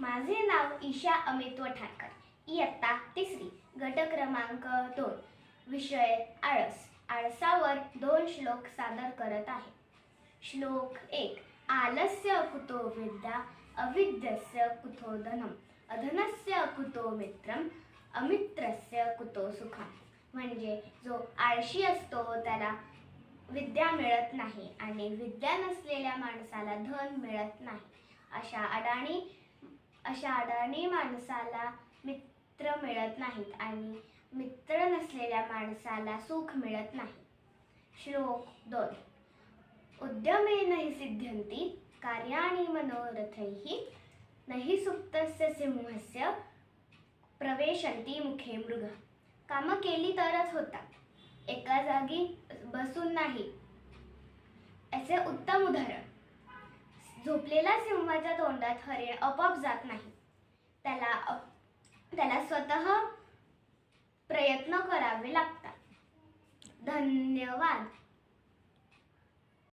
माझे नाव ईशा अमित ठाकर. इयत्ता तिसरी. गट क्रमांक दोन. विषय आळस. आळसावर दोन श्लोक सादर करत आहे. श्लोक एक. आलस्य कुतो विद्या अविद्यस्य कुतो धनम. अधनस्य कुतो मित्रम अमित्रस्य कुतो सुखम. म्हणजे जो आळशी असतो त्याला विद्या मिळत नाही आणि विद्या नसलेल्या माणसाला धन मिळत नाही. अशा अडाणी अशा अडाणी माणसाला मित्र मिळत नाहीत आणि मित्र नसलेल्या माणसाला सुख मिळत नाही. श्लोक दोन. उद्यमे नाही सिद्ध्यंती कार्याणी मनोरथैः नहि सुप्तस्य सिंहस्य प्रवेशंती मुखे मृग. कामं केली तरच होतात एका जागी बसून नाही. याचे उत्तम उदाहरण. झोपलेला सिंहाच्या तोंडात हरिण आपोआप जात नाही. त्याला अप- त्याला स्वतः प्रयत्न करावे लागतात. धन्यवाद.